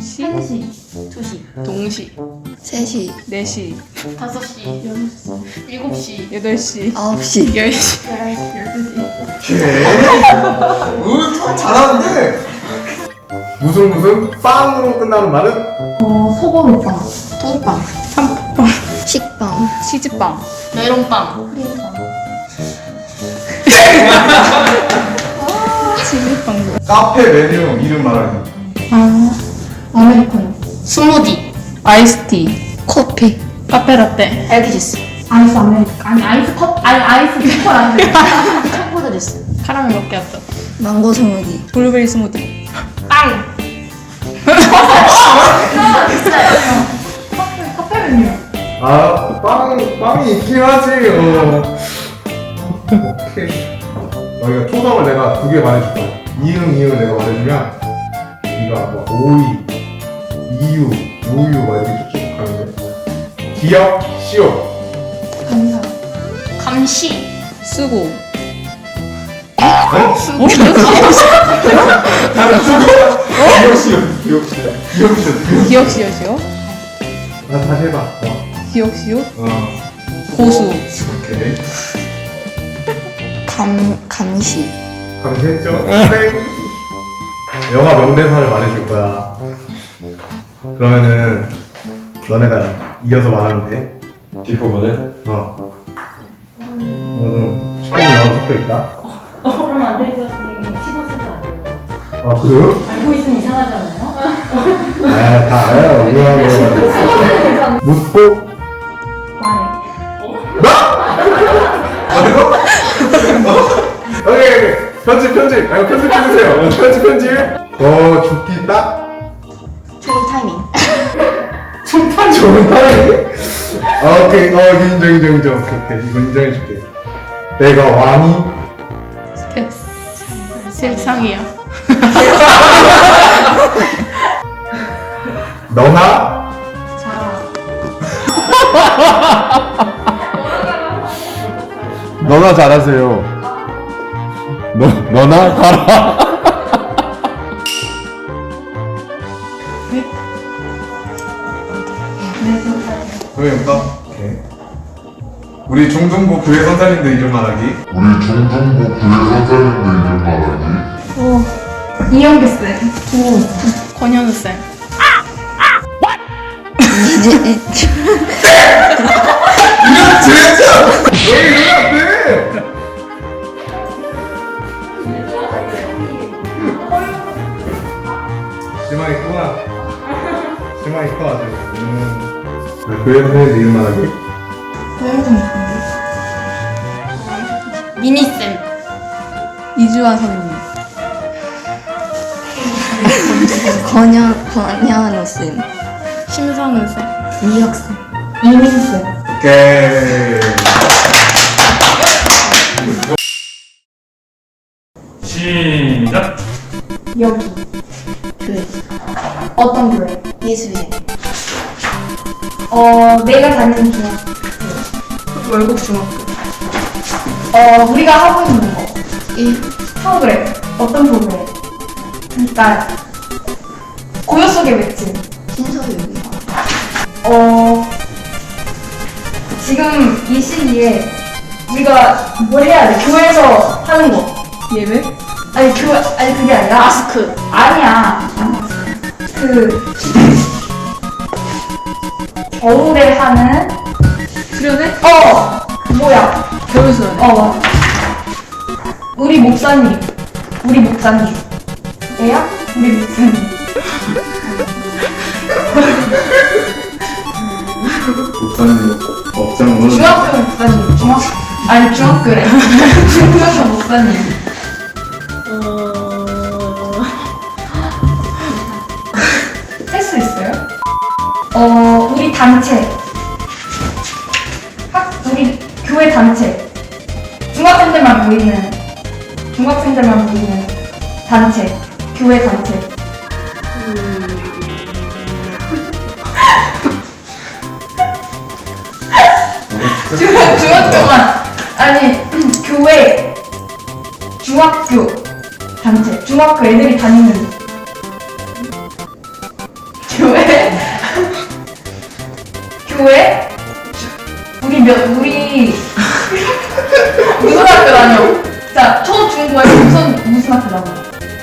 시, 1시, 2시, 동시, 3시, 4시, 5시, 6시, 7시, 8시, 9시, 10시. 11시, 12시. 으 잘하는데? 무슨 무슨? 빵으로 끝나는 말은? 어 소보루빵, 토빵, 식빵, 치즈빵, 메론빵, 크림빵. 치즈빵. 카페 메뉴 이름 말하기 아 아메리카노. 스무디. 아이스티, 커피, 카페라떼, 딸기주스, 아이스 아메리카 아니 아이스 컵 아니 아이스 돼. 청포도 주스. 카라멜 몇개 왔다. 망고 스무디, 블루베리 스무디. 빵. 아 빵, 빵이 있긴 하지 어. 오케이 어, 이거 초성을 내가 두 개 말해줄 거야 이응 이응 내가 말해주면 이거 뭐 오이 이유 우유 막 이렇게 쭉 가는데 기억 시오 감사. 감시. 쓰고. 어? 기억 시오 기억 시오 기억 시오 기억시오시오. 나 다시 해봐 어, 기억시오. 어. 고수. 오케이 감, 감시, 감시했죠? 땡. 영화 명대사를 말해줄 거야. 그러면은 너네가 이어서 말하면 돼. 뒷부분을 어. 너는 시간이 나와 적혀 있다. 어 그러면 안될것 같은데 15세도 안 돼요. 아 그래요? 알고 있으면 이상하잖아요. 아, 다 알아요. 우리하고 묻고 말해. 어디서? 오케이 오케이 편집 편집. 아 편집 해주세요. 편집 편집. 어 죽기 딱 좋은 타이밍. 아, 오케이 어 인정 인정 인정. 오케이 오케이 이거 인정해줄게. 내가 왕이 세상이야. 너나 자. 너나 잘하세요. 너 너나 가라. 그러니까 오케이. 우리 중등부 교회 선생님들 이름 말하기. 우리 중등부 교회 선생님들 이름 말하기 이영규 쌤. 권현우 쌤. 이제, 이거 진짜 왜 이러면 안 돼? 교회 선생님들 이름 말하기. 미니 쌤. 이주환 선생님. 권현, 권현우 쌤, 심성은 쌤. 이혁 쌤. 이민 쌤. 오케이. 시작 여기. 교회, 어떤 교회? 예수회, 어 내가 다니는 중학교. 월곡 중학교. 어 우리가 하고 있는 거. 1, 프로그램. 어떤 프로그램? 그러니까 고요 속의 외침. 신서유기, 어 지금 이 시기에 우리가 뭘 해야 돼? 교회에서 하는 거. 예배? 아니 교회 아니 그게 아니라 마스크. 아니야. 그 겨울에 하는 수련회? 어 뭐야? 겨울 수련회. 어 맞아. 우리 목사님. 우리 목사님. 얘야? 우리 목사님. 목사님 업장 오늘 중학교 목사님. 중학 아니 중학교래. 중학교 목사님. 단체. 학, 우리 교회 단체. 중학생들만 모이는, 중학생들만 모이는 단체. 교회 단체. 중학, 중학교만. 아니, 교회. 중학교 단체. 중학교 애들이 다니는 교회? 우리 몇, 우리 무슨 학교 다녀? 자, 초, 중, 고에 무슨, 무슨 학교 다녀?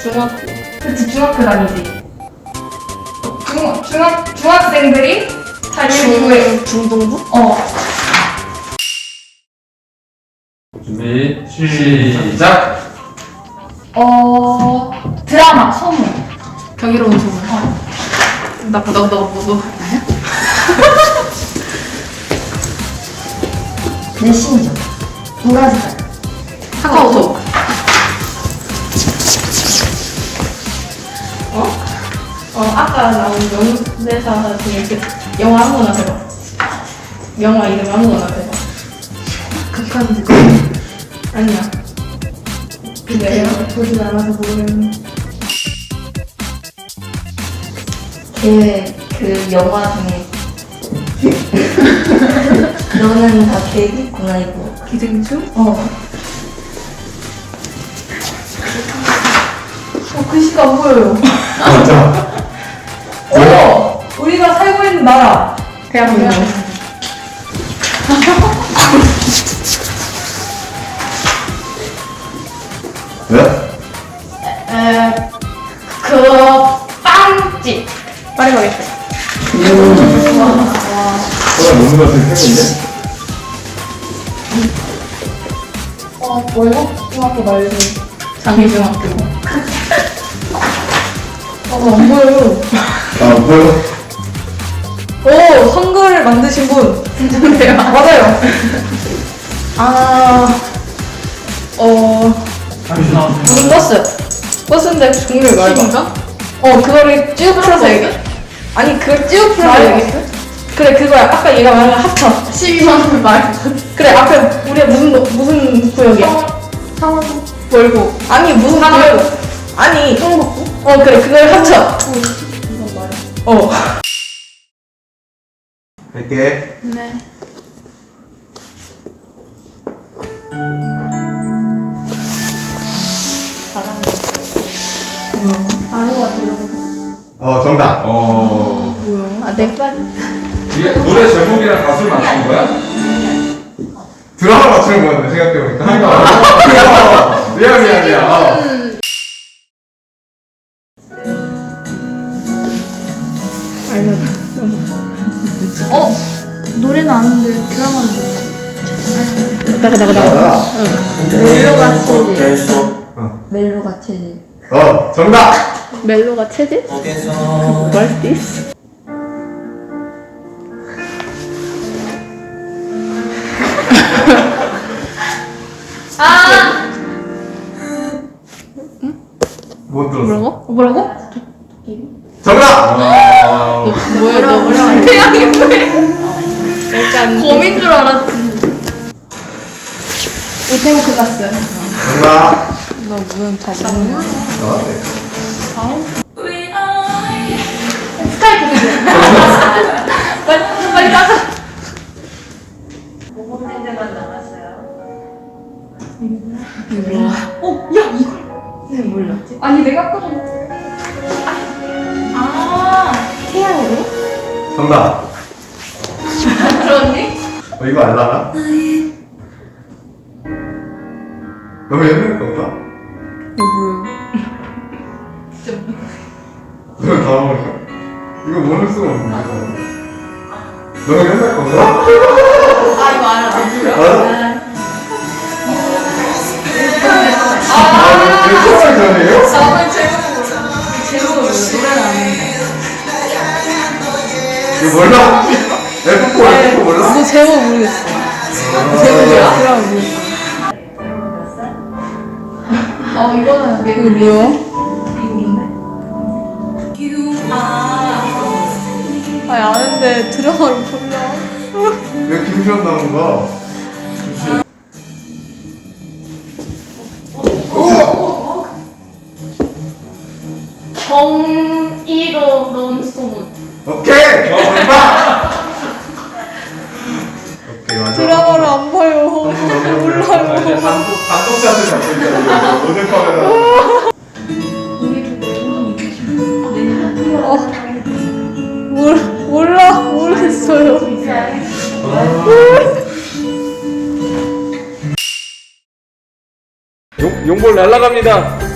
중학교. 그치, 중학교 다니지. 중, 중학, 중학생들이 다니는 교회. 중동부? 어. 준비 시작. 어, 드라마, 소문. 경이로운 소문. 나, 나, 나, 너, 너. 메신저. 브라질. 카카오톡. 어 아까 나온 명대사 중에 그 영화 아무거나 대봐. 영화 이름 아무거나 대봐. 극한 아니야. 근데 보진 않아서 모르겠네. 걔, 그 영화 중에. 너는 다 계획있구나, 이거. 기생충? 어. 어, 글씨가 안 보여요. 진짜. 어! 우리가 살고 있는 나라. 대한민국. 장기중학교. 어, 안 보여요. 아, 뭐요? 오! 선글을 만드신 분! 진짜네요. 맞아요. 아, 어, 무슨 버스? 버스인데 종류를 말해봐. 시인가? 어, 그거를 쭉 풀어서 얘기해. 아니, 그걸 쭉 풀어서 얘기해. 그래, 그거야. 아까 얘가 말한 합쳐. 12만 말. 그래, 앞에 우리가 무슨, 도- 무슨 구역이야? 상원. 월고. 아니, 무슨 구역? 아니, 청북구? 어, 그래, 그걸 합쳐. 어. 할게. 네. 어, 정답. 어. 아, 내가 이게 노래 제목이랑 가수를 맞춘 거야? 드라마 맞추는 거였네, 생각해보니까. 한 거. 어, 미안, 미안, 미안. 어. 어? 노래는 아는데 드라마는 나가, 나가, 나가. 멜로가 체질. 어. 멜로가 체질. 어, 정답. 멜로가 체질? What's 뭐라고? 뭐라고? 정답! 아. 뭐야, 너 뭐야? 태양이 뭐해? 약간 거민 줄 알았지. 이태원 클라스. 정답. 나 무슨 다 모르는 나왔네. 스카이프? 빨리, 빨리 따서. 어, 야, 이걸. 네, 몰라. 아니, 내가 아까 정답. 들었니? 어, 이거 알라나? 너무 옛날 건가? 너무 당황했어. 이거 이거 뭐야? 아, 아니 아는데 드라마를 몰라. 왜 김시현 나오는 거야? 정의로운 소문. 오케이! 이제 단독, 단독샷을 잡고 있잖아요. 오늘 카메라. 몰 몰라 모르겠어요. 용, 용볼 날라갑니다.